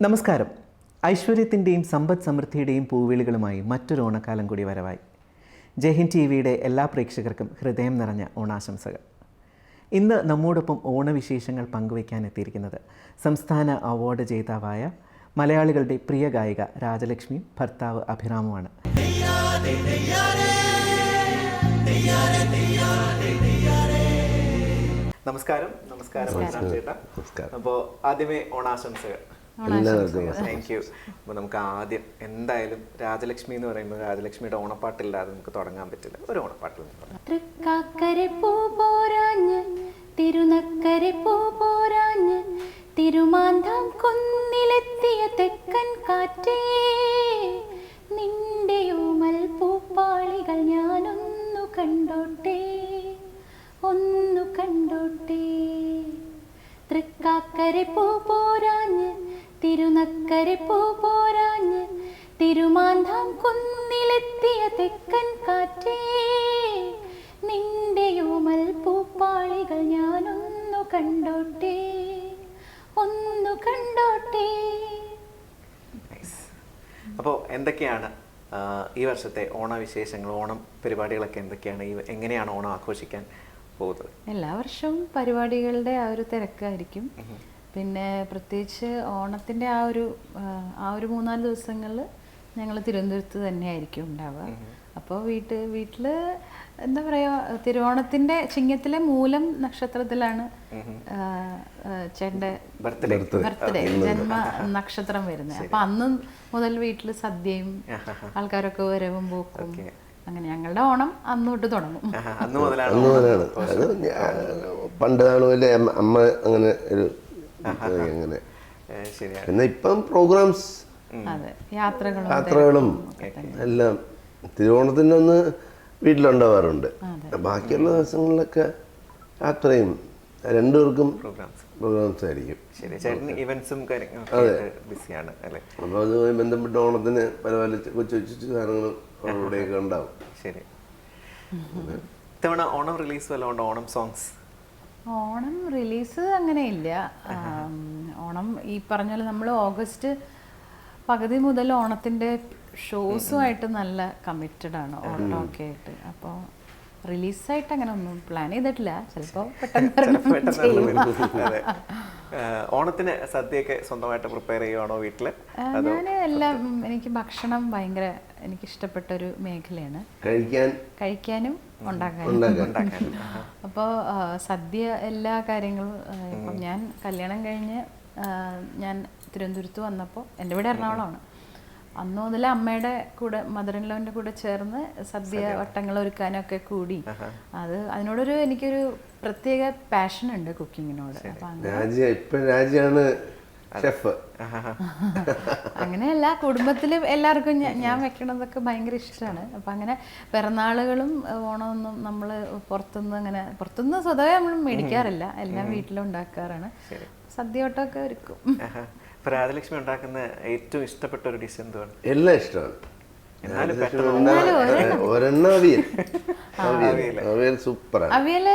നമസ്കാരം. ഐശ്വര്യത്തിന്റെയും സമ്പദ് സമൃദ്ധിയുടെയും പൂവിളികളുമായി മറ്റൊരു ഓണക്കാലം കൂടി വരവായി. ജയ്ഹിൻ ടി വിയുടെ എല്ലാ പ്രേക്ഷകർക്കും ഹൃദയം നിറഞ്ഞ ഓണാശംസകൾ. ഇന്ന് നമ്മോടൊപ്പം ഓണവിശേഷങ്ങൾ പങ്കുവയ്ക്കാൻ എത്തിയിരിക്കുന്നത് സംസ്ഥാന അവാർഡ് ജേതാവായ മലയാളികളുടെ പ്രിയ ഗായിക രാജലക്ഷ്മിയും ഭർത്താവ് അഭിരാമുമാണ് നമസ്കാരം. നമസ്കാരം. അപ്പോൾ ആദ്യമേ ഓണാശംസകൾ. താങ്ക് യു അപ്പോൾ നമുക്ക് ആദ്യം എന്തായാലും രാജലക്ഷ്മി എന്ന് പറയുമ്പോൾ രാജലക്ഷ്മിയുടെ ഓണപ്പാട്ടില്ലാതെ നമുക്ക് തുടങ്ങാൻ പറ്റില്ല. ഒരു ഓണപ്പാട്ടിൽ തിരുനക്കരെ പൂ പോരാഞ്ഞ് തിരുമാന്താം കുന്നിലെത്തിയ തെക്കൻ കാറ്റേ. നിന്റെ ഓമൽ പൂപ്പാളികൾ ഞാനൊന്നു കണ്ടോട്ടെ ഒന്നു കണ്ടോട്ടെ. തൃക്കാക്കരെ പൂ പോരാഞ്ഞ് തിരുനക്കരെ പൂ പോരാഞ്ഞ് തിരുമാന്താം കുന്നിലെത്തിയ തെക്കൻ കാറ്റേ. നിന്റെ യോമൽ പൂപ്പാളികൾ ഞാനൊന്നു കണ്ടോട്ടെ. ഒന്നു കണ്ടോട്ടെ. അപ്പോ അപ്പോൾ എന്തൊക്കെയാണ് ഈ വർഷത്തെ ഓണവിശേഷങ്ങൾ ഓണം പരിപാടികളൊക്കെ എന്തൊക്കെയാണ് ഈ എങ്ങനെയാണ് ഓണം ആഘോഷിക്കാൻ പോകുന്നത്? എല്ലാ വർഷവും പരിപാടികളുടെ ആ ഒരു തിരക്കായിരിക്കും. പിന്നെ പ്രത്യേകിച്ച് ഓണത്തിന്റെ ആ ഒരു ആ, ഒരു മൂന്നാൽ ദിവസങ്ങളിൽ ഞങ്ങൾ തിരുവനന്തപുരത്ത് തന്നെയായിരിക്കും ഉണ്ടാവുക. അപ്പോൾ വീട്ട് വീട്ടിൽ എന്താ പറയുക തിരുവോണത്തിന്റെ ചിങ്ങത്തിലെ മൂലം നക്ഷത്രത്തിലാണ് ചേട്ടന്റെ ബർത്ത്ഡേ ബർത്ത്ഡേ ജന്മ നക്ഷത്രം വരുന്നത്. അപ്പം അന്ന് മുതൽ വീട്ടിൽ സദ്യയും ആൾക്കാരൊക്കെ വരവും പോക്കും. അങ്ങനെ ഞങ്ങളുടെ ഓണം അന്നോട്ട് തുടങ്ങും. അന്ന് മുതലാണ് പണ്ട് നാളുമല്ലേ അമ്മ അമ്മ അങ്ങനെ ഒരു അങ്ങനെ. പിന്നെ ഇപ്പം പ്രോഗ്രാംസ് അതെ യാത്രകളും യാത്രകളും എല്ലാം തിരുവോണത്തിന്റെ ഒന്ന് വീട്ടിലുണ്ടാവാറുണ്ട്. ബാക്കിയുള്ള ദിവസങ്ങളിലൊക്കെ യാത്രയും രണ്ടുപേർക്കും പ്രോഗ്രാംസ് പ്രോഗ്രാംസ് ആയിരിക്കും. ശരി ചേട്ടൻ ഇവന്റ്സും കാര്യങ്ങളൊക്കെ ബിസിയാണ് അല്ലേ? അപ്പോൾ അതുമായി ബന്ധപ്പെട്ട് ഓണത്തിന് പല പല കൊച്ചു കൊച്ചു സാധനങ്ങളും അവിടെയൊക്കെ ഉണ്ടാവും. ശരി. ഇത്തവണ ഓണം റിലീസ് വല്ല ഓണം സോങ്സ് ഓണം റിലീസ് അങ്ങനെ ഇല്ല. ഓണം ഈ പറഞ്ഞ പോലെ നമ്മൾ ഓഗസ്റ്റ് പകുതി മുതൽ ഓണത്തിന്റെ ഷോസുമായിട്ട് നല്ല കമ്മിറ്റഡ് ആണ്. ഓണമൊക്കെ ആയിട്ട്. അപ്പോൾ റിലീസായിട്ട് അങ്ങനെ ഒന്നും പ്ലാൻ ചെയ്തിട്ടില്ല. ചിലപ്പോൾ പെട്ടെന്ന് ഓണത്തിന് സദ്യയൊക്കെ സ്വന്തമായിട്ട് പ്രിപ്പയർ ചെയ്യുവാണോ വീട്ടിൽ? ഞാൻ എല്ലാം എനിക്ക് ഭക്ഷണം ഭയങ്കര എനിക്ക് ഇഷ്ടപ്പെട്ട ഒരു മേഖലയാണ്. കഴിക്കാൻ? കഴിക്കാനും ഉണ്ടാക്കാനും. ഉണ്ടാക്കാൻ. അപ്പോൾ സദ്യ എല്ലാ കാര്യങ്ങളും ഇപ്പം ഞാൻ കല്യാണം കഴിഞ്ഞ് ഞാൻ തിരുവനന്തപുരത്ത് വന്നപ്പോൾ എന്റെ വീട് എറണാകുളമാണ്. അന്ന് മുതൽ അമ്മയുടെ കൂടെ മദർ മദറിൻലോന്റെ കൂടെ ചേർന്ന് സദ്യ വട്ടങ്ങൾ ഒരുക്കാനൊക്കെ കൂടി. അത് അതിനോടൊരു എനിക്കൊരു പ്രത്യേക പാഷൻ ഉണ്ട് കുക്കിങ്ങിനോട് ഷെഫ് അങ്ങനെയല്ല കുടുംബത്തിൽ എല്ലാവർക്കും ഞാൻ വെക്കണതൊക്കെ ഭയങ്കര ഇഷ്ടമാണ്. അപ്പം അങ്ങനെ പിറന്നാളുകളും ഓണമൊന്നും നമ്മൾ പുറത്തുനിന്ന് അങ്ങനെ പുറത്തുനിന്ന് സ്വതവേ നമ്മൾ മേടിക്കാറില്ല. എല്ലാം വീട്ടിലും ഉണ്ടാക്കാറാണ്. സദ്യവട്ടമൊക്കെ ഒരുക്കും. ഇപ്പൊ രാജലക്ഷ്മി ഉണ്ടാക്കുന്ന ഏറ്റവും ഇഷ്ടപ്പെട്ട ഒരു ഡിഷ് എന്തുവാണ്? എല്ലാം ഇഷ്ടമാണ്. എന്നാലും എന്റെ ഉണ്ടാ- ഒരെണ്ണം അവിയൽ. അവിയൽ. അവിയൽ സൂപ്പറാണ്. അവിയൽ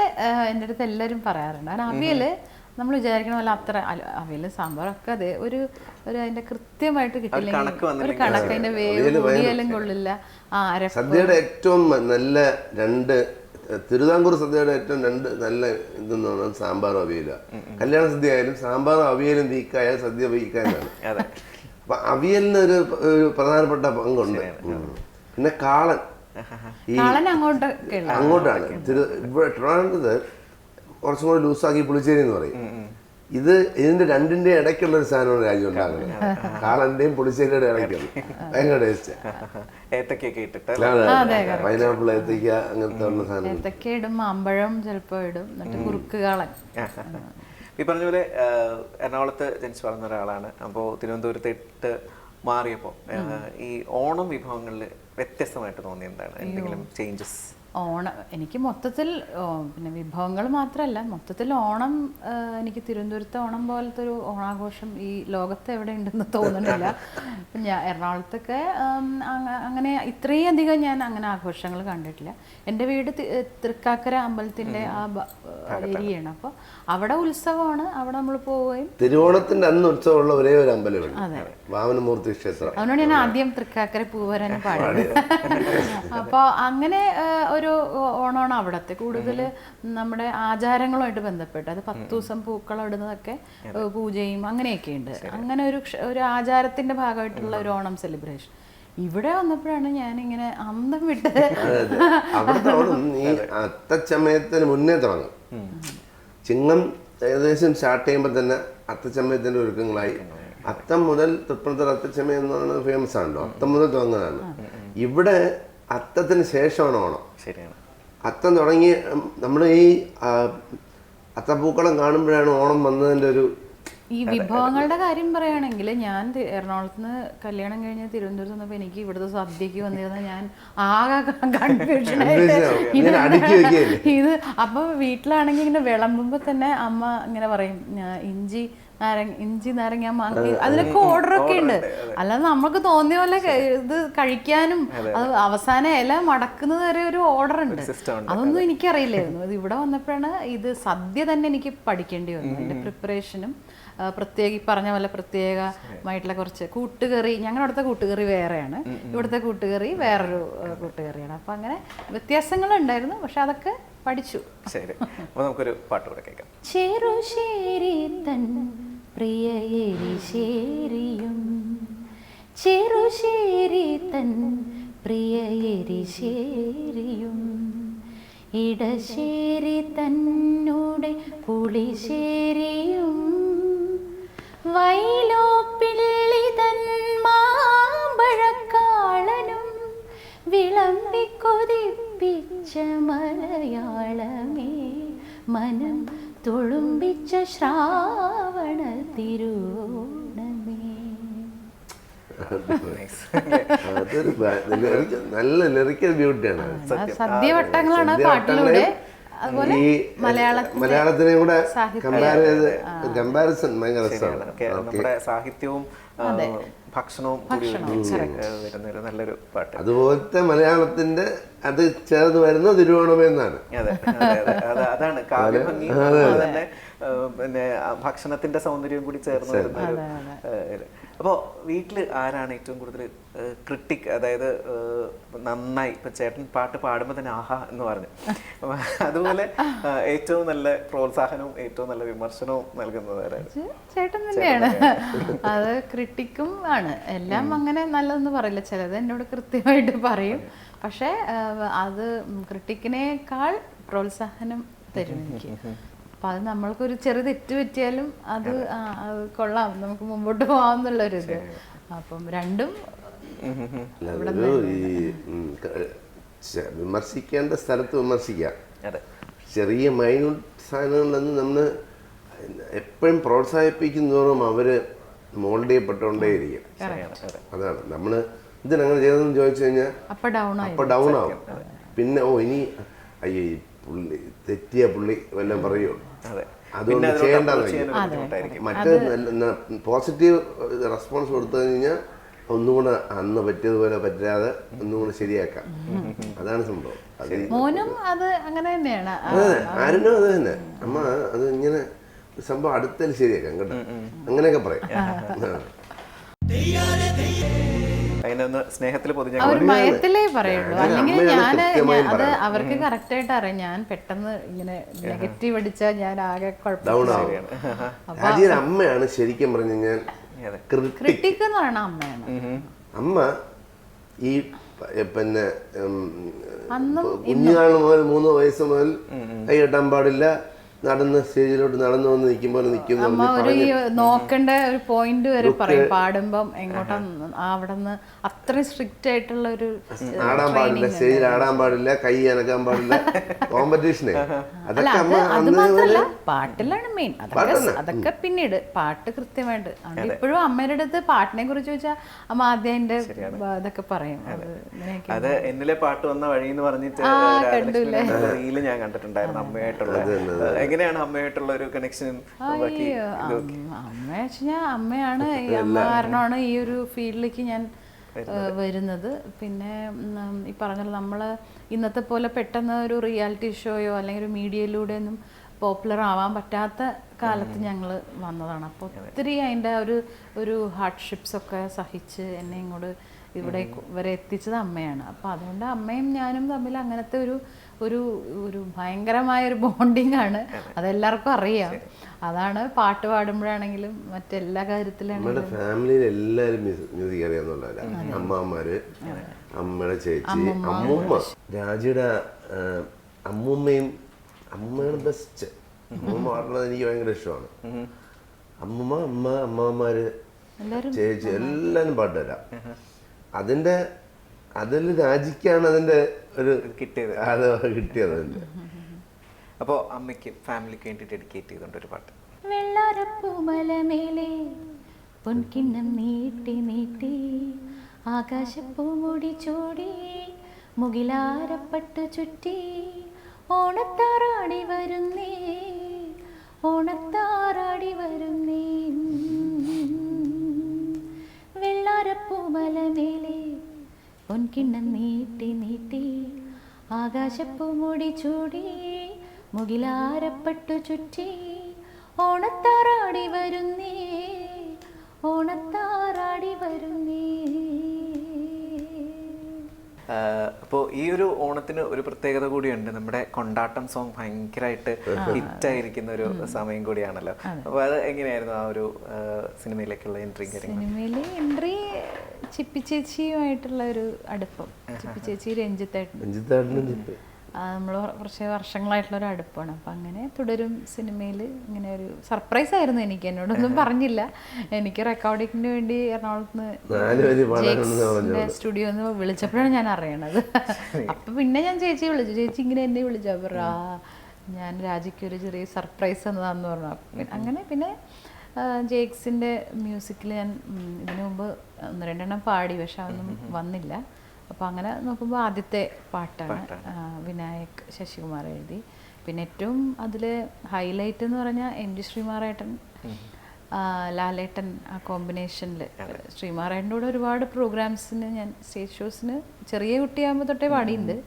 എന്റെ അടുത്ത് എല്ലാവരും പറയാറുണ്ട്. കാരണം അവിയൽ നമ്മൾ വിചാരിക്കണ പോലെ അത്ര അവിയൽ സാമ്പാറൊക്കെ അതെ ഒരു ഒരു അതിന്റെ കൃത്യമായിട്ട് കിട്ടില്ലെങ്കിൽ ഒരു കണക്ക് അതിന്റെ വേവ് കൂടിയാലും കൊള്ളില്ല. ആ സദ്യയുടെ ഏറ്റവും നല്ല രണ്ട് തിരുവിതാംകൂർ സദ്യയുടെ ഏറ്റവും രണ്ട് നല്ല ഇതെന്ന് പറഞ്ഞാൽ സാമ്പാറും അവിയല കല്യാണ സദ്യ ആയാലും സാമ്പാറും അവിയലും വീക്കായാൽ സദ്യ വീക്കാനാണ് അതെ. അപ്പൊ അവിയലിന് ഒരു പ്രധാനപ്പെട്ട പങ്കുണ്ട്. പിന്നെ കാളൻ. ഈ അങ്ങോട്ടാണ്. തിരു ഇവിടെ ട്രിവാൻഡ്രത്ത് കുറച്ചും കൂടി ലൂസാക്കി പുളിച്ചേരി എന്ന് പറയും. ഇത് ഇതിന്റെ രണ്ടിന്റെ ഇടയ്ക്കുള്ള ഒരു സാധനമാണ് രാജ്യം ഉണ്ടാക്കുന്നത് കാളന്റെയും പുളിശ്ശേരിയുടെ ഇടയ്ക്കുള്ള ഭയങ്കര ടേസ്റ്റ് ഏത്തക്കൊക്കെ ഇട്ടിട്ട് പൈനാപ്പിൾ ഏത്തക്ക അങ്ങനത്തെ ഉള്ള സാധനം ഏത്തക്ക ഇടും മാമ്പഴം ചിലപ്പോൾ ഇടും എന്നിട്ട് കുറുക്ക് കാളൻ. ഈ പറഞ്ഞ പോലെ എറണാകുളത്ത് ജനിച്ചു വളർന്ന ഒരാളാണ്. അപ്പോൾ തിരുവനന്തപുരത്ത് ഇട്ട് മാറിയപ്പോൾ ഈ ഓണം വിഭവങ്ങളിൽ വ്യത്യസ്തമായിട്ട് തോന്നിയ എന്താണ്? എന്തെങ്കിലും ചേഞ്ചസ് ഓണം എനിക്ക് മൊത്തത്തിൽ പിന്നെ വിഭവങ്ങൾ മാത്രമല്ല മൊത്തത്തിൽ ഓണം എനിക്ക് തിരുവനന്തപുരത്തെ ഓണം പോലത്തെ ഒരു ഓണാഘോഷം ഈ ലോകത്ത് എവിടെ ഉണ്ടെന്ന് തോന്നുന്നില്ല ഞാൻ എറണാകുളത്തൊക്കെ അങ്ങനെ ഇത്രയും അധികം ഞാൻ അങ്ങനെ ആഘോഷങ്ങൾ കണ്ടിട്ടില്ല. എന്റെ വീട് തൃക്കാക്കര അമ്പലത്തിന്റെ ആ ഏരിയയാണ്. അപ്പോൾ അവിടെ ഉത്സവമാണ് അവിടെ നമ്മൾ പോവുകയും. തിരുവോണത്തിന്റെ അന്ന് ഉത്സവമുള്ള ഒരേ ഒരു അമ്പലമാണ് വാമനമൂർത്തി ക്ഷേത്രം. അതുകൊണ്ട് ഞാൻ ആദ്യം തൃക്കാക്കര പൂവരനെ പാടി അപ്പോൾ അങ്ങനെ ഒരു ഓണമാണ് അവിടത്തെ. കൂടുതൽ നമ്മുടെ ആചാരങ്ങളുമായിട്ട് ബന്ധപ്പെട്ട് അത് പത്ത് ദിവസം പൂക്കളം ഇടുന്നതൊക്കെ പൂജയും അങ്ങനെയൊക്കെ ഉണ്ട്. അങ്ങനെ ഒരു ഒരു ആചാരത്തിന്റെ ഭാഗമായിട്ടുള്ള ഒരു ഓണം സെലിബ്രേഷൻ. ഇവിടെ വന്നപ്പോഴാണ് ഞാനിങ്ങനെ അന്തം വിട്ടത്. അത്തച്ചമയത്തിന് മുന്നേ തുടങ്ങും. ചിങ്ങം ഏകദേശം സ്റ്റാർട്ട് ചെയ്യുമ്പോൾ തന്നെ അത്തച്ചമയത്തിന്റെ ഒരുക്കങ്ങളായി. അത്തം മുതൽ തൃപ്പൂണിത്തറ അത്തച്ചമയം എന്നാണ് ഫേമസ് ആണല്ലോ. അത്തം മുതൽ തുടങ്ങുന്നതാണ്. ഇവിടെ അത്തത്തിന് ശേഷമാണ് ഓണം. അത്തം തുടങ്ങി നമ്മൾ ഈ അത്തപ്പൂക്കളം കാണുമ്പോഴാണ് ഓണം വന്നതിന്റെ ഒരു ഈ വിഭവങ്ങളുടെ കാര്യം പറയുകയാണെങ്കിൽ ഞാൻ എറണാകുളത്തുനിന്ന് എറണാകുളത്ത് നിന്ന് കല്യാണം കഴിഞ്ഞ് തിരുവനന്തപുരത്ത് വന്നപ്പോൾ എനിക്ക് ഇവിടുത്തെ സദ്യക്ക് വന്നിരുന്ന ഞാൻ ആകെ കൺഫ്യൂഷൻ ഇത് അപ്പൊ വീട്ടിലാണെങ്കിൽ ഇങ്ങനെ വിളമ്പുമ്പോ തന്നെ അമ്മ ഇങ്ങനെ പറയും "ഞാ- ഇഞ്ചി നാരങ്ങ ഇഞ്ചി നാരങ്ങ മാങ്ങി അതിലൊക്കെ ഓർഡർ ഒക്കെ ഉണ്ട്. അല്ലാതെ നമ്മൾക്ക് തോന്നിയ പോലെ ഇത് കഴിക്കാനും അത് അവസാന ഇല മടക്കുന്നത് വരെ ഒരു ഓർഡർ ഉണ്ട്. അതൊന്നും എനിക്കറിയില്ലായിരുന്നു. ഇത് ഇവിടെ വന്നപ്പോഴാണ് ഇത് സദ്യ തന്നെ എനിക്ക് പഠിക്കേണ്ടി വന്നു അതിന്റെ പ്രിപ്പറേഷനും പ്രത്യേക ഈ പറഞ്ഞ പോലെ പ്രത്യേകമായിട്ടുള്ള കുറച്ച് കൂട്ടുകറി. ഞങ്ങളുടെ അടുത്ത കൂട്ടുകറി വേറെയാണ്. ഇവിടുത്തെ കൂട്ടുകറി വേറൊരു കൂട്ടുകറിയാണ്. അപ്പം അങ്ങനെ വ്യത്യാസങ്ങളുണ്ടായിരുന്നു. പക്ഷെ അതൊക്കെ പഠിച്ചു. ശരി. അപ്പോൾ നമുക്കൊരു പാട്ട് കൂടെ കേൾക്കാം. ചെറുശേരി തൻ പ്രിയരിശേരിയും ചെറുശേരി തൻ പ്രിയരിശേരിയും ഇടശ്ശേരി തന്നൂടെ പുളിശ്ശേരിയും വൈലോപ്പിള്ളി വിളമ്പിക്കൊതിപ്പിച്ച മലയാളമേ മനം തുളുമ്പിച്ച ശ്രാവണ തിരുവോണമേ. അതൊരു നല്ല ലിറിക്കൽ ബ്യൂട്ടിയാണ് സദ്യവട്ടങ്ങളാണ് പാട്ടിലൂടെ. അതുപോലെ ഈ കൂടെ. കമ്പയർ ചെയ്ത് കമ്പാരിസൺ ഭയങ്കര നമ്മുടെ സാഹിത്യവും ഭക്ഷണവും വരുന്ന ഒരു നല്ലൊരു പാട്ട്. അതുപോലത്തെ മലയാളത്തിന്റെ അത് ചേർന്ന് വരുന്ന തിരുവോണമെന്നാണ് അതെ അതെ അതെ അതെ. അതാണ് കാവ്യഭംഗി തന്നെ പിന്നെ ഭക്ഷണത്തിന്റെ സൗന്ദര്യം കൂടി ചേർന്ന് വരുന്ന ഒരു ആ, വീട്ടിൽ ആരാണ് ഏറ്റവും കൂടുതൽ ക്രിട്ടിക് അതായത് നന്നായി? ഇപ്പം ചേട്ടൻ പാട്ട് പാടുമ്പോൾ തന്നെ ആഹാ എന്ന് പറഞ്ഞു. അതുപോലെ ഏറ്റവും നല്ല പ്രോത്സാഹനവും ഏറ്റവും നല്ല വിമർശനവും നൽകുന്നത് ചേട്ടൻ തന്നെയാണ്. അത് ക്രിട്ടിക്കും ആണ്. എല്ലാം അങ്ങനെ നല്ലതെന്ന് പറയില്ല. ചിലത് എന്നോട് കൃത്യമായിട്ട് പറയും. പക്ഷേ അത് ക്രിട്ടിക്കിനേക്കാൾ പ്രോത്സാഹനം തരും എനിക്ക്. അപ്പൊ അത് നമ്മൾക്കൊരു ചെറിയ തെറ്റ് പറ്റിയാലും അത് കൊള്ളാം. നമുക്ക് മുമ്പോട്ട് പോകാമെന്നുള്ളൊരു ഇത്. അപ്പം രണ്ടും ഈ വിമർശിക്കേണ്ട സ്ഥലത്ത് വിമർശിക്കാം. ചെറിയ മൈന്യൂട്ട് സാധനങ്ങളൊന്നും നമ്മൾ എപ്പോഴും പ്രോത്സാഹിപ്പിക്കുന്നതോറും അവർ മോൾഡ് ചെയ്യപ്പെട്ടോണ്ടേയിരിക്കും അതാണ്. നമ്മൾ ഇതിനങ്ങനെ ചെയ്തതെന്ന് ചോദിച്ചു കഴിഞ്ഞാൽ അപ്പൊ ഡൗൺ ആവും. പിന്നെ ഓ ഇനി അയ്യോ ഈ പുള്ളി തെറ്റിയ പുള്ളി വല്ലതും പറയുമോ അതെ. അതുകൊണ്ട് വയ്ക്കും. ബുദ്ധിമുട്ടായിരിക്കും. മറ്റേ പോസിറ്റീവ് റെസ്പോൺസ് കൊടുത്തു കഴിഞ്ഞാൽ ഒന്നുകൂടെ അന്ന് പറ്റിയതുപോലെ പറ്റാതെ ഒന്നുകൂടെ ശരിയാക്കാം. അതാണ് സംഭവം. അത് മോനും അത് അങ്ങനെ തന്നെയാണ്. ആരിനും അത് തന്നെ. അമ്മ അത് ഇങ്ങനെ സംഭവം അടുത്തൽ ശരിയാക്കാം കേട്ടോ. അങ്ങനെയൊക്കെ പറയും. അതിനൊന്ന് സ്നേഹത്തിൽ പൊതിഞ്ഞ ആ ഒരു പറയുള്ളൂ. അല്ലെങ്കിൽ അമ്മയാണ് ഞാൻ അത് അവർക്ക് കറക്റ്റ് ആയിട്ട് അറിയാം. ഞാൻ പെട്ടെന്ന് ഇങ്ങനെ നെഗറ്റീവ് അടിച്ചാൽ ഞാൻ ആകെ കുഴപ്പമില്ല. അമ്മയാണ് ശരിക്കും പറഞ്ഞു കഴിഞ്ഞാൽ ക്രിട്ടിക് എന്ന് പറയുന്ന അമ്മയാണ്. അമ്മ ഈ പിന്നെ കുഞ്ഞുനാൾ മുതൽ മൂന്ന് വയസ്സ് മുതൽ കൈ കെട്ടാൻ പാടില്ല. നടന്ന് സ്റ്റേജിലോട്ട് നടന്നു വന്ന് നിൽക്കുമ്പോൾ നിൽക്കുന്നു അമ്മ ഒരു നോക്കേണ്ട ഒരു പോയിന്റ് വരെ പറയും. പാടുമ്പം എങ്ങോട്ടാ അവിടെ നിന്ന് അത്രയും സ്ട്രിക്റ്റ് ആയിട്ടുള്ള ഒരു ആടാൻ പാടില്ല സ്റ്റേജിൽ ആടാൻ പാടില്ല കൈ അനക്കാൻ പാടില്ല. കോമ്പറ്റീഷനെ അതൊക്കെ അമ്മ പാട്ടിലാണ് മെയിൻ അതൊക്കെ അതൊക്കെ പിന്നീട് പാട്ട് കൃത്യമായിട്ട്. അതുകൊണ്ട് ഇപ്പോഴും അമ്മയുടെ അടുത്ത് പാട്ടിനെ കുറിച്ച് ചോദിച്ചാൽ അമ്മ ആദ്യം ഇതൊക്കെ പറയും. അത്. അത് എന്നിലെ പാട്ട് വന്ന വഴി എന്ന് പറഞ്ഞിട്ട് ഞാൻ കണ്ടിട്ടുണ്ടായിരുന്നു അമ്മയായിട്ടുള്ള. എങ്ങനെയാണ് അമ്മയായിട്ടുള്ള ഒരു കണക്ഷൻ അമ്മ വെച്ചാൽ അമ്മയാണ് ഈ അമ്മ കാരണമാണ് ഈ ഒരു ഫീൽഡിലേക്ക് ഞാൻ വരുന്നത്. പിന്നെ ഈ പറഞ്ഞ നമ്മൾ ഇന്നത്തെ പോലെ പെട്ടെന്ന് ഒരു റിയാലിറ്റി ഷോയോ അല്ലെങ്കിൽ ഒരു മീഡിയയിലൂടെ ഒന്നും പോപ്പുലർ ആവാൻ പറ്റാത്ത കാലത്ത് ഞങ്ങൾ വന്നതാണ്. അപ്പോൾ ഒത്തിരി അതിന്റെ ഒരു ഒരു ഹാർഡ്ഷിപ്സ് ഒക്കെ സഹിച്ച് എന്നെ ഇങ്ങോട്ട് ഇവിടെ വരെ എത്തിച്ചത് അമ്മയാണ്. അപ്പോൾ അതുകൊണ്ട് അമ്മയും ഞാനും തമ്മിൽ അങ്ങനത്തെ ഒരു ഒരു ഒരു ഭയങ്കരമായ ഒരു ബോണ്ടിങ് ആണ് അതെല്ലാവർക്കും അറിയാം. അതാണ് പാട്ട് പാടുമ്പോഴാണെങ്കിലും മറ്റെല്ലാ കാര്യത്തിലാണെങ്കിലും. നമ്മുടെ ഫാമിലിയിൽ എല്ലാവരും മ്യൂസിക് അറിയാവുന്നവരാണ് അമ്മമാര് അമ്മയുടെ ചേച്ചി അമ്മൂമ്മ. രാജിയുടെ അമ്മൂമ്മയും അമ്മയാണ് ബെസ്റ്റ് അമ്മൂമ്മ പാടുന്നത് എനിക്ക് ഭയങ്കര ഇഷ്ടമാണ്. അമ്മൂമ്മ അമ്മ അമ്മമാര് ചേച്ചി എല്ലാരും പാട്ടുതരാം അതിന്റെ അതിൽ രാജിക്കാണ് അതിന്റെ ഒരു കിട്ടിയത്. അത് കിട്ടിയത് അതിന്റെ അപ്പോൾ അമ്മയ്ക്ക് ഫാമിലിക്ക് വേണ്ടി ഡെഡിക്കേറ്റ് ചെയ്തുകൊണ്ട് ഒരു പാട്ട്. വെള്ളാരപ്പൂമലമേലെ പൊൻകിണ്ണം നീട്ടി നീട്ടി ആകാശപ്പൂമുടി ചൂടി മുകിലാരപ്പട്ടു ചുറ്റി ഓണത്താറാടി വരുന്നേ ഓണത്താറാടി വരുന്നേ. വെള്ളാരപ്പൂമലമേലെ പൊൻകിണ്ണം നീട്ടി നീട്ടി ആകാശപ്പൂമുടി ചൂടി മുകിലാരപ്പെട്ടു ചുറ്റി ഓണത്താറാടി വരുന്നേ ഓണത്താറാടി വരുന്നേ. അപ്പോൾ ഈ ഒരു ഓണത്തിന് ഒരു പ്രത്യേകത കൂടിയുണ്ട്. നമ്മുടെ കൊണ്ടാട്ടം സോങ് ഭയങ്കരമായിട്ട് ഹിറ്റായിരിക്കുന്ന ഒരു സമയം കൂടിയാണല്ലോ. അപ്പോൾ അത് എങ്ങനെയായിരുന്നു ആ ഒരു സിനിമയിലേക്കുള്ള എൻട്രി സിനിമയിൽ എൻട്രി ചിപ്പി ചേച്ചിയുമായിട്ടുള്ള ഒരു അടുപ്പം. ചിപ്പി ചേച്ചി രഞ്ജിത്തായിട്ട് നമ്മൾ കുറച്ച് വർഷങ്ങളായിട്ടുള്ള ഒരു അടുപ്പാണ്. അപ്പം അങ്ങനെ തുടരും സിനിമയിൽ ഇങ്ങനെ ഒരു സർപ്രൈസ് ആയിരുന്നു എനിക്ക്. എന്നോടൊന്നും പറഞ്ഞില്ല. എനിക്ക് റെക്കോർഡിങ്ങിന് വേണ്ടി എറണാകുളത്ത് സ്റ്റുഡിയോ എന്ന് വിളിച്ചപ്പോഴാണ് ഞാൻ അറിയണത്. അപ്പം പിന്നെ ഞാൻ ചേച്ചി വിളിച്ചു. ചേച്ചി ഇങ്ങനെ എന്നെ വിളിച്ചു. അവർ ആ ഞാൻ രാജിക്ക് ഒരു ചെറിയ സർപ്രൈസ് എന്നതാന്ന് പറഞ്ഞു. അങ്ങനെ പിന്നെ ജേക്സിന്റെ മ്യൂസിക്കിൽ ഞാൻ ഇതിനു മുമ്പ് ഒന്ന് രണ്ടെണ്ണം പാടി. പക്ഷെ അതൊന്നും വന്നില്ല. അപ്പോൾ അങ്ങനെ നോക്കുമ്പോൾ ആദ്യത്തെ പാട്ടാണ് വിനായക് ശശികുമാർ എഴുതി. പിന്നെ ഏറ്റവും അതിൽ ഹൈലൈറ്റ് എന്ന് പറഞ്ഞാൽ എം ജി ശ്രീമാറേട്ടൻ ലാലേട്ടൻ ആ കോമ്പിനേഷനിൽ ശ്രീമാറേട്ടന്റെ കൂടെ ഒരുപാട് പ്രോഗ്രാംസിന് ഞാൻ സ്റ്റേജ് ഷോസിന് ചെറിയ കുട്ടിയാകുമ്പോൾ തൊട്ടേ പാടിയിട്ടുണ്ട്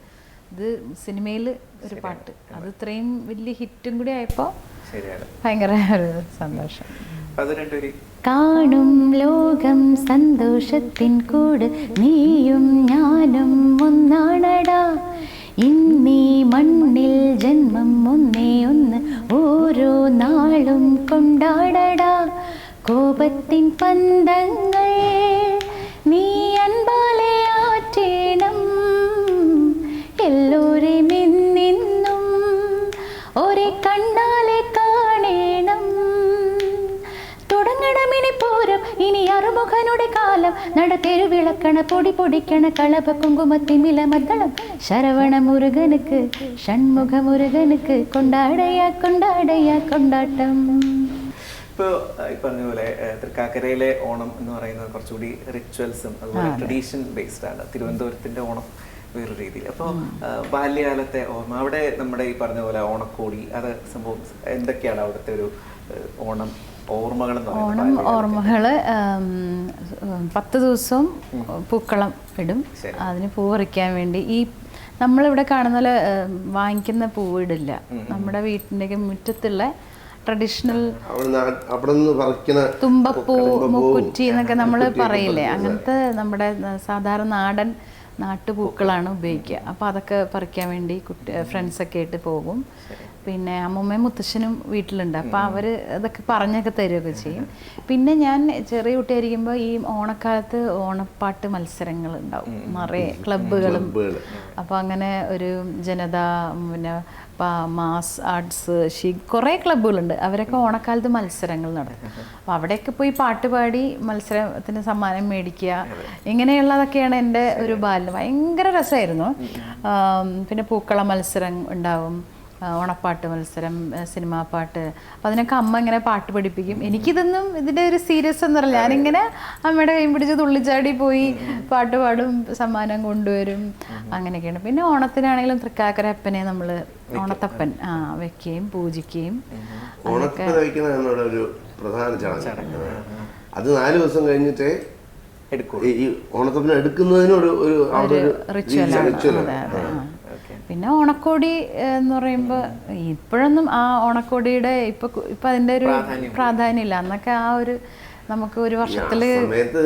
ഇത് സിനിമയിൽ ഒരു പാട്ട്. അത് ഇത്രയും വലിയ ഹിറ്റും കൂടി ആയപ്പോൾ ഭയങ്കര ഒരു സന്തോഷം. അത് രണ്ടുപേരും കാണും ലോകം സന്തോഷത്തിൻ കൂട്. നീയും ഞാനും ഒന്നാണടാ. ഇന്നീ മണ്ണിൽ ജന്മം ഒന്നേ ഒന്ന്. ഓരോ നാളും കൊണ്ടാടടാ. കോപത്തിൻ പന്തങ്ങൾ കാലം വിളക്കണ തെരുവിളക്കണ പൊടി പൊടിക്കണ കളഭ കുങ്കുമത്തിമില മദ്ദളം ശരവണ മുരുകനുക്ക് ഷൺമുഖ മുരുകനുക്ക് കൊണ്ടാടയാ കൊണ്ടാടയാ കൊണ്ടാട്ടം. ഇപ്പോൾ ഈ പറഞ്ഞ പോലെ തൃക്കാക്കരയിലെ ഓണം എന്ന് പറയുന്നത് കുറച്ചുകൂടി റിച്വൽസും അതുപോലെ ട്രഡീഷൻ ബേസ്ഡ് ആണ്. തിരുവനന്തപുരത്തിന്റെ ഓണം വേറൊരു രീതിയിൽ. അപ്പോൾ ബാല്യകാലത്തെ ഓർമ്മ അവിടെ നമ്മുടെ ഈ പറഞ്ഞ പോലെ ഓണക്കോടി അത് സംഭവം എന്തൊക്കെയാണ് അവിടുത്തെ ഒരു ഓണം ഓണം ഓർമ്മകൾ പത്ത് ദിവസവും പൂക്കളം ഇടും. അതിന് പൂ പറിക്കാൻ വേണ്ടി ഈ നമ്മളിവിടെ കാണുന്ന വാങ്ങിക്കുന്ന പൂവിടില്ല നമ്മുടെ വീട്ടിന്റെ മുറ്റത്തുള്ള ട്രഡീഷണൽ തുമ്പപ്പൂ മുക്കുറ്റി എന്നൊക്കെ നമ്മൾ പറയില്ലേ? അങ്ങനത്തെ നമ്മുടെ സാധാരണ നാടൻ നാട്ടുപൂക്കളാണ് ഉപയോഗിക്കുക. അപ്പോൾ അതൊക്കെ പറിക്കാൻ വേണ്ടി കുട്ടി ഫ്രണ്ട്സൊക്കെ ആയിട്ട് പോകും. പിന്നെ അമ്മൂമ്മയും മുത്തശ്ശനും വീട്ടിലുണ്ട്. അപ്പോൾ അവർ അതൊക്കെ പറഞ്ഞൊക്കെ തരുമൊക്കെ ചെയ്യും. പിന്നെ ഞാൻ ചെറിയ കുട്ടിയായിരിക്കുമ്പോൾ ഈ ഓണക്കാലത്ത് ഓണപ്പാട്ട് മത്സരങ്ങൾ ഉണ്ടാവും. നിറയെ ക്ലബ്ബുകളും. അപ്പോൾ അങ്ങനെ ഒരു ജനത പിന്നെ മാസ് ആർട്സ് ഷീ കുറേ ക്ലബ്ബുകളുണ്ട്. അവരൊക്കെ ഓണക്കാലത്ത് മത്സരങ്ങൾ നടത്തും. അപ്പോൾ അവിടെയൊക്കെ പോയി പാട്ട് പാടി മത്സരത്തിന് സമ്മാനം മേടിക്കുക. ഇങ്ങനെയുള്ളതൊക്കെയാണ് എന്റെ ഒരു ബാല്യം. ഭയങ്കര രസമായിരുന്നു. പിന്നെ പൂക്കള മത്സരം ഉണ്ടാവും. ഓണപ്പാട്ട് മത്സരം സിനിമാ പാട്ട്. അപ്പം അതിനൊക്കെ അമ്മ ഇങ്ങനെ പാട്ട് പഠിപ്പിക്കും. എനിക്കിതൊന്നും ഇതിന്റെ ഒരു സീരിയസ് എന്നറിയില്ല ഞാനിങ്ങനെ അമ്മയുടെ കൈ പിടിച്ച് തുള്ളിച്ചാടി പോയി പാട്ട് പാടും സമ്മാനം കൊണ്ടുവരും അങ്ങനെയൊക്കെയാണ്. പിന്നെ ഓണത്തിനാണെങ്കിലും തൃക്കാക്കര അപ്പനെ നമ്മൾ ഓണത്തപ്പൻ ആ വെക്കുകയും പൂജിക്കുകയും ഓണത്തിന് ഒരു പ്രധാന ചടങ്ങ്. അത് നാല് ദിവസം കഴിഞ്ഞിട്ട് ഈ ഓണത്തപ്പന എടുക്കുന്നതിനൊരു ഒരു റിച്വലാണ് പിന്നെ ഓണക്കോടി എന്ന് പറയുമ്പോൾ ഇപ്പോഴൊന്നും ആ ഓണക്കോടിയുടെ ഇപ്പൊ ഇപ്പൊ അതിന്റെ ഒരു പ്രാധാന്യം ഇല്ല. അന്നൊക്കെ ആ ഒരു നമുക്ക് ഒരു വർഷത്തിൽ സമയത്ത്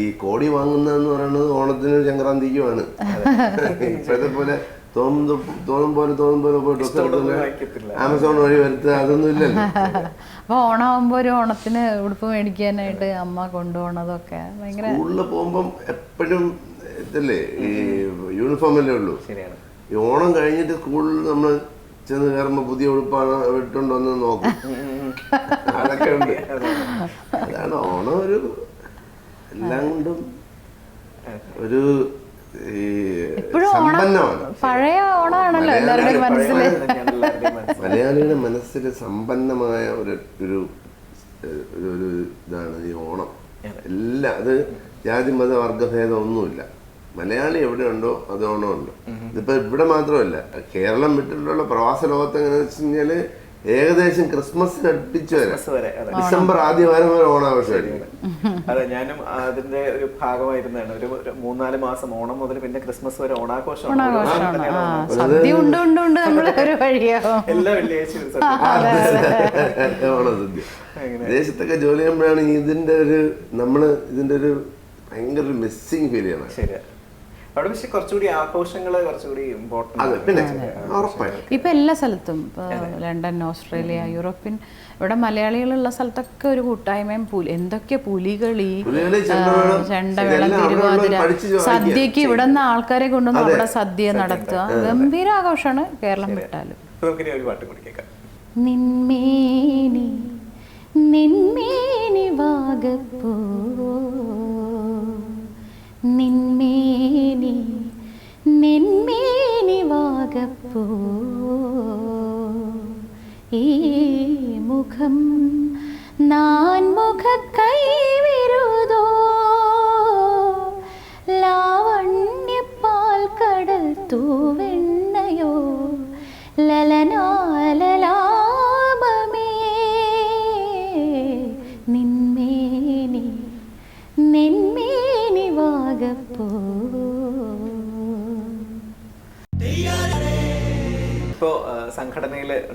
ഈ കോടി വാങ്ങുന്നതെന്ന് പറയുന്നത് ഓണത്തിന് സംക്രാന്തിക്കുമാണ്. ഇപ്പോഴത്തെ പോലെ തോന്നും പോലെ തോന്നും പോലെ ആമസോൺ വഴി വരുത്തുക അതൊന്നും ഇല്ലല്ലോ. അപ്പൊ ഓണമാകുമ്പോ ഒരു ഓണത്തിന് ഉടുപ്പ് മേടിക്കാനായിട്ട് അമ്മ കൊണ്ടുപോണതൊക്കെ ഭയങ്കര സ്കൂളിൽ പോകുമ്പം എപ്പോഴും ഇതല്ലേ ഈ യൂണിഫോം അല്ലേ ഉള്ളൂ. ശരിയാണ്. ഈ ഓണം കഴിഞ്ഞിട്ട് സ്കൂളിൽ നമ്മൾ ചെന്ന് കയറുമ്പോൾ പുതിയ ഉടുപ്പാണ് ഇട്ടുണ്ടോന്ന് നോക്കും. അതൊക്കെ ഉണ്ട്. അതാണ് ഓണം ഒരു എല്ലാം കൊണ്ടും ഒരു ഈ ഇപ്പോഴും ഓണം പഴയ ഓണമാണല്ലോ എല്ലാവരുടെയും മനസ്സിൽ. മലയാളിയുടെ മനസ്സിൽ സമ്പന്നമായ ഒരു ഒരു ഒരു ഒരു ഇതാണ് ഈ ഓണം. എല്ലാം അത് ജാതി മത വർഗഭേദം ഒന്നുമില്ല. മലയാളി എവിടെ ഉണ്ടോ അത് ഓണമുണ്ട് ഇതിപ്പോ ഇവിടെ മാത്രമല്ല കേരളം വിട്ടിട്ടുള്ള പ്രവാസ ലോകത്ത് എങ്ങനെ വെച്ച് കഴിഞ്ഞാൽ ഏകദേശം ക്രിസ്മസിന് അടുപ്പിച്ച് വരെ വരെ ഡിസംബർ ആദ്യ വാരം വരെ ഓണാഘോഷമായിരിക്കും അതെ ഞാനും അതിന്റെ ഒരു ഭാഗമായിരുന്നാണ് ഒരു മൂന്നാൽ മാസം ഓണം മുതൽ പിന്നെ ക്രിസ്മസ് വരെ ഓണാഘോഷമാണ്. ഓരോ നാട്ടിൽ ഓണാഘോഷമാണ്. തന്നെയാണ് ആ ഓണം. സദ്യ ഉണ്ട് ഉണ്ട് ഉണ്ട് നമ്മൾ ഒരു വഴിയാവും. എല്ലാ വിദേശത്തൊക്കെ ജോലി ചെയ്യുമ്പോഴാണ് ഇതിന്റെ ഒരു നമ്മൾ ഇതിന്റെ ഒരു ഭയങ്കര ഒരു മിസ്സിങ് ഫീൽ ചെയ്യണം ശരിയാ. അവിടെ പക്ഷെ കുറച്ചുകൂടി ആഘോഷങ്ങൾ കുറച്ചുകൂടി പിന്നെ ഇപ്പൊ എല്ലാ സ്ഥലത്തും ലണ്ടൻ ഓസ്ട്രേലിയ യൂറോപ്യൻ ഇവിടെ മലയാളികളുള്ള സ്ഥലത്തൊക്കെ ഒരു കൂട്ടായ്മയും പുലി എന്തൊക്കെ പുലികളി അവിടെ തിരുവാതിര. സദ്യക്ക് ഇവിടെ നിന്ന് ആൾക്കാരെ കൊണ്ടുവന്ന് അവിടെ സദ്യ നടത്തുക. ഗംഭീര ആഘോഷമാണ് കേരളം വിട്ടാലും. നിന്മേനി നിന്മേനി വാഗപ്പോ. നിന്മേനി നിന്മേനി വാഗപ്പോ ഈ മുഖം നാൻ മുഖ കൈവിരുതോ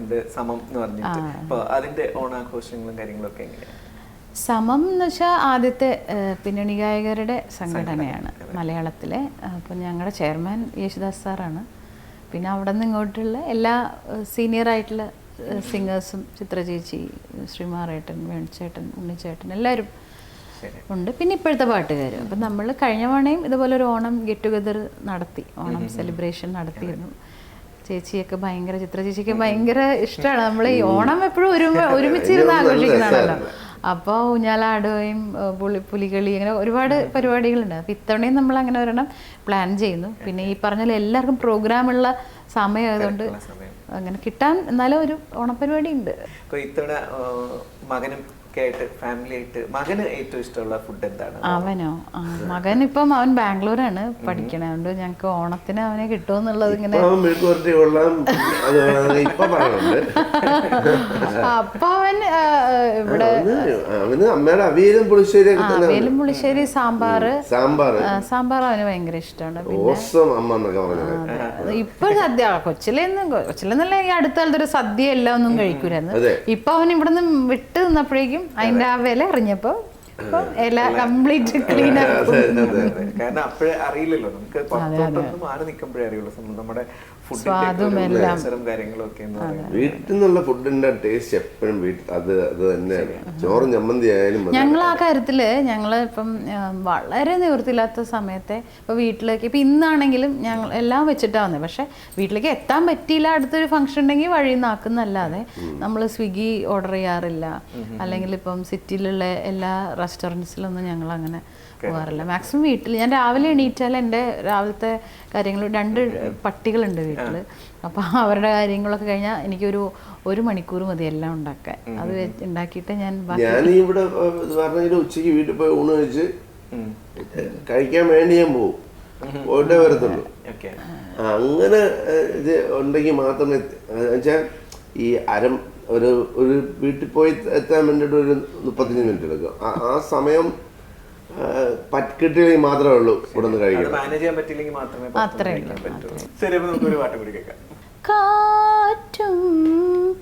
സംഘടനയിൽ സമം എന്ന് പറഞ്ഞിട്ട്. അതിന്റെ ഓണാഘോഷങ്ങളും കാര്യങ്ങളൊക്കെ ഒക്കെ സമം എന്ന് വെച്ചാൽ ആദ്യത്തെ പിന്നണി ഗായകരുടെ സംഘടനയാണ് മലയാളത്തിലെ. അപ്പോൾ ഞങ്ങളുടെ ചെയർമാൻ യേശുദാസ് സാറാണ്. പിന്നെ അവിടെ നിന്ന് ഇങ്ങോട്ടുള്ള എല്ലാ സീനിയർ ആയിട്ടുള്ള സിംഗേഴ്സും ചിത്രചേച്ചി ശ്രീമാറേട്ടൻ വേണുചേട്ടൻ ഉണ്ണിച്ചേട്ടൻ എല്ലാവരും ഉണ്ട്. പിന്നെ ഇപ്പോഴത്തെ പാട്ടുകാർ അപ്പം നമ്മൾ കഴിഞ്ഞ തവണയും ഇതുപോലെ ഒരു ഓണം ഗെറ്റ് ടുഗദർ നടത്തി ഓണം സെലിബ്രേഷൻ നടത്തിയിരുന്നു. ചേച്ചിയൊക്കെ ഭയങ്കര ചിത്ര ചേച്ചിക്ക് ഭയങ്കര ഇഷ്ടമാണ് നമ്മൾ ഈ ഓണം എപ്പോഴും ഒരു ഒരുമിച്ചിരുന്ന് ആഘോഷിക്കുന്നതാണല്ലോ. അപ്പോൾ ഊഞ്ഞാലാടുകയും പുളി പുലികളി അങ്ങനെ ഒരുപാട് പരിപാടികളുണ്ട്. അപ്പോൾ ഇത്തവണയും നമ്മൾ അങ്ങനെ ഒരെണ്ണം പ്ലാൻ ചെയ്യുന്നു. പിന്നെ ഈ പറഞ്ഞ പോലെ എല്ലാവർക്കും പ്രോഗ്രാമുള്ള സമയമായതുകൊണ്ട് അങ്ങനെ കിട്ടാൻ എന്നാലും ഒരു ഓണപരിപാടി ഉണ്ട് ഇത്തവണ മകനും ഒക്കെ ആയിട്ട് ഫാമിലി ആയിട്ട് മകന് ഏറ്റവും ഇഷ്ടമുള്ള ഫുഡ് എന്താണ്? അവനോ? മകൻ ഇപ്പം അവൻ ബാംഗ്ലൂരാണ് പഠിക്കണേ. അതുകൊണ്ട് ഞങ്ങൾക്ക് ഓണത്തിന് അവനെ കിട്ടുമെന്നുള്ളത് ഇങ്ങനെ അപ്പൊ അവൻ ഇവിടെ അവിയലും പുളിശ്ശേരി സാമ്പാർ പുളിശ്ശേരി സാമ്പാറ് സാമ്പാർ. സാമ്പാർ. അവന് ഭയങ്കര ഇഷ്ടമാണ്. ഇപ്പൊ സദ്യ കൊച്ചിലെന്നും കൊച്ചിലെന്നല്ല ഈ അടുത്ത കാലത്ത് ഒരു സദ്യ എല്ലാം ഒന്നും കഴിക്കൂലായിരുന്നു. ഇപ്പൊ അവൻ ഇവിടെ നിന്ന് വിട്ട് നിന്നപ്പോഴേക്കും അതിന്റെ ആ വില അറിഞ്ഞപ്പോ എല്ലാ കംപ്ലീറ്റ് ക്ലീൻ. കാരണം അപ്പോഴേ അറിയില്ലല്ലോ. നമുക്ക് പുറത്തോട്ടൊന്ന് മാറി നിൽക്കുമ്പോഴേ അറിയുള്ളൂ. നമ്മുടെ സ്വാദും എല്ലാം. വീട്ടിൽ നിന്നുള്ള ഫുഡിന്റെ ടേസ്റ്റ് എപ്പോഴും വീട്ടിൽ അത് അത് തന്നെയാണ്. ചോറും ചമ്മന്തി ആയാലും ഞങ്ങൾ ആ കാര്യത്തിൽ ഞങ്ങൾ ഇപ്പം വളരെ നിവൃത്തിയില്ലാത്ത സമയത്തെ ഇപ്പൊ വീട്ടിലേക്ക് ഇപ്പൊ ഇന്നാണെങ്കിലും ഞങ്ങൾ എല്ലാം വെച്ചിട്ടാണ് വന്നത് പക്ഷെ വീട്ടിലേക്ക് എത്താൻ പറ്റിയില്ല അടുത്തൊരു ഫംഗ്ഷൻ ഉണ്ടെങ്കിൽ വഴി നിന്നാക്കുന്നല്ലാതെ നമ്മൾ സ്വിഗ്ഗി ഓർഡർ ചെയ്യാറില്ല. അല്ലെങ്കിൽ ഇപ്പം സിറ്റിയിലുള്ള എല്ലാ റെസ്റ്റോറന്റ്സിലൊന്നും ഞങ്ങൾ അങ്ങനെ പോകാറില്ല മാക്സിമം വീട്ടിൽ ഞാൻ രാവിലെ എണീറ്റാൽ എന്റെ രാവിലത്തെ കാര്യങ്ങൾ രണ്ട് പട്ടികളുണ്ട് വീട്ടിൽ അപ്പോൾ അവരുടെ കാര്യങ്ങളൊക്കെ കഴിഞ്ഞാൽ എനിക്കൊരു ഒരു മണിക്കൂർ മതി എല്ലാം ഉണ്ടാക്കാൻ. അത് ഉണ്ടാക്കിയിട്ട് ഞാൻ ഞാൻ ഇവിടെ ഉച്ചയ്ക്ക് വീട്ടിൽ പോയി ഊണ് കഴിച്ച് കഴിക്കാൻ വേണ്ടി ഞാൻ പോകും പോയിട്ടേ വരത്തുള്ളൂ. ഓക്കെ. അങ്ങനെ ഇത് ഉണ്ടെങ്കിൽ മാത്രമേ വെച്ചാൽ ഈ അരം ഒരു ഒരു വീട്ടിൽ പോയി എത്താൻ വേണ്ടിയിട്ട് ഒരു മുപ്പത്തഞ്ച് മിനിറ്റ് എടുക്കും. ആ സമയം ഏഹ്, പറ്റ് മാത്രമേ ഉള്ളൂ ഇവിടെ നിന്ന് അത് മാനേജ് ചെയ്യാൻ പറ്റില്ലെങ്കിൽ മാത്രമേ ശരി അപ്പൊ നമുക്ക് ഒരു പാട്ട് കൂടി കേൾക്കാം. കാറ്റും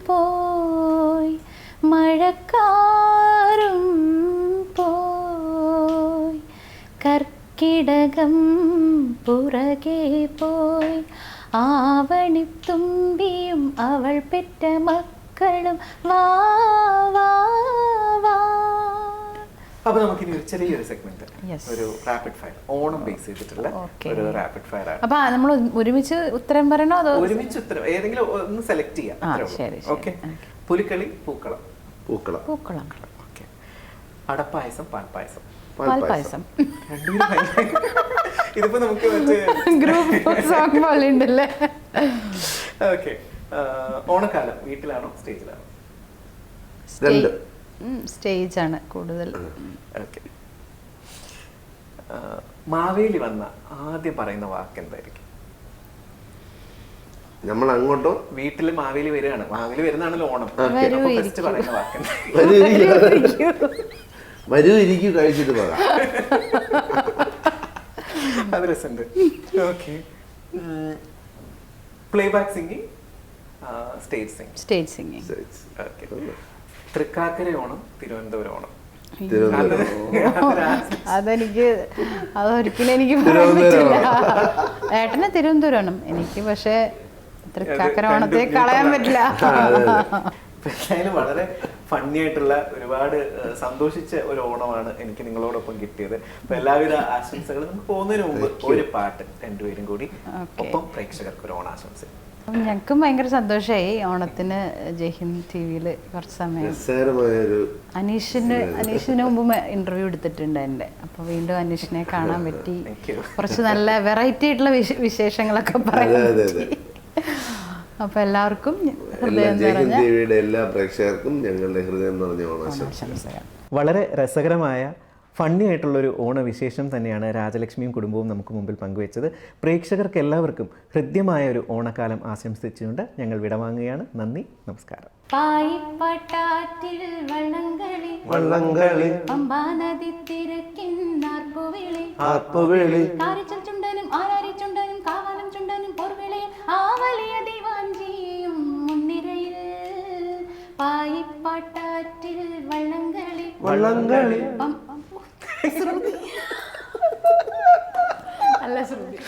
പോയി മഴക്കാറും പോയി കർക്കിടകം പുറകെ പോയി ആവണിത്തുമ്പിയും അവൾ പെറ്റ മക്കളും വാവാ വാ വാ അപ്പൊ നമുക്ക് ഇനി ഒരു ചെറിയൊരു സെഗ്മെന്റ് ഒരു റാപ്പിഡ് ഫയർ ഓണം ബേസ് ചെയ്തിട്ടുള്ള ഒരു റാപ്പിഡ് ഫയർ ആണ്. അപ്പൊ നമ്മൾ ഒരുമിച്ച് ഉത്തരം പറയണോ അതോ ഒരുമിച്ച് ഉത്തരം ഏതെങ്കിലും ഒന്ന് സെലക്ട് ചെയ്യാം. ഓക്കെ പുലിക്കളി പൂക്കളം. പൂക്കളം. പൂക്കളം. ഓക്കെ അടപ്പായസം പാൽപ്പായസം. ഇതിപ്പോ നമുക്ക് ഗ്രൂപ്പ് സോങ് പോലെ ഉണ്ടല്ലേ? ഓക്കെ ഓണക്കാലം വീട്ടിലാണോ സ്റ്റേജിലാണോ? രണ്ട്. സ്റ്റേജ് ആണ് കൂടുതൽ. ഓക്കെ. മാവേലി വന്ന ആദ്യം പറയുന്ന വാക്ക് എന്തായിരിക്കും? നമ്മൾ അങ്ങോട്ടോ വീട്ടിൽ മാവേലി വരികയാണ്. മാവേലി വരുന്നതാണല്ലോ ഓണം. ഇരിക്കൂ. പറയുന്ന വാക്ക് വരൂ ഇരിക്കൂ. കഴിച്ചിട്ട് പോകാം. അത് രസമുണ്ട്. Okay. Playback singing stage singing stage singing okay. Thrikkakara Onam Thiruvananthapuram. Onam അതെനിക്ക് അതൊരിക്കലും എനിക്ക് പറയാൻ പറ്റില്ല. ഏട്ടനെ തിരുവനന്തപുരം എനിക്ക് പക്ഷെ തൃക്കാക്കര ഓണത്തെ കളയാൻ പറ്റില്ല. എന്തായാലും വളരെ ഫണ്ണി ആയിട്ടുള്ള ഒരുപാട് സന്തോഷിച്ച ഒരു ഓണമാണ് എനിക്ക് നിങ്ങളോടൊപ്പം കിട്ടിയത്. അപ്പൊ എല്ലാവിധ ആശംസകളും നമുക്ക് പോകുന്നതിന് മുമ്പ് ഒരു പാട്ട് രണ്ടുപേരും കൂടി. ഒപ്പം പ്രേക്ഷകർക്ക് ഒരു ഓണാശംസ. ഞങ്ങൾക്കും ഭയങ്കര സന്തോഷമായി ഓണത്തിന് ജയ്ഹിന്ദ് ടി വിയിൽ കുറച്ച് സമയം. അനീഷിന് അനീഷിന് മുമ്പ് ഇന്റർവ്യൂ എടുത്തിട്ടുണ്ട് എന്റെ അപ്പോൾ വീണ്ടും അനീഷിനെ കാണാൻ പറ്റി. കുറച്ച് നല്ല വെറൈറ്റി ആയിട്ടുള്ള വിശ- വിശേഷങ്ങളൊക്കെ പറയാൻ അതെ, അപ്പോൾ എല്ലാവർക്കും എല്ലാ പ്രേക്ഷകർക്കും ഞങ്ങളുടെ ഹൃദയം നിറഞ്ഞ വളരെ രസകരമായ ഫണ്ണി ആയിട്ടുള്ളൊരു ഓണവിശേഷം തന്നെയാണ് രാജലക്ഷ്മിയും കുടുംബവും നമുക്ക് മുമ്പിൽ പങ്കുവച്ചത്. പ്രേക്ഷകർക്ക് എല്ലാവർക്കും ഹൃദ്യമായ ഒരു ഓണക്കാലം ആശംസിച്ചുകൊണ്ട് ഞങ്ങൾ വിടവാങ്ങുകയാണ്. നന്ദി നമസ്കാരം. പായിപ്പാട്ടാറ്റിൽ വള്ളംകളി വള്ളംകളി പമ്പാ നദി തിരക്കിൻ നാർപ്പുവിളി ആർപ്പുവിളി കാരിച്ചൽ ചുണ്ടനും ആരാരി ചുണ്ടനും കാവാലം ചുണ്ടനും പൊർവിളയിൽ ആ വലിയ ദിവാഞ്ചിയും മുൻനിരയിൽ. പായിപ്പാട്ടാറ്റിൽ വള്ളംകളി വള്ളംകളി a las rubias.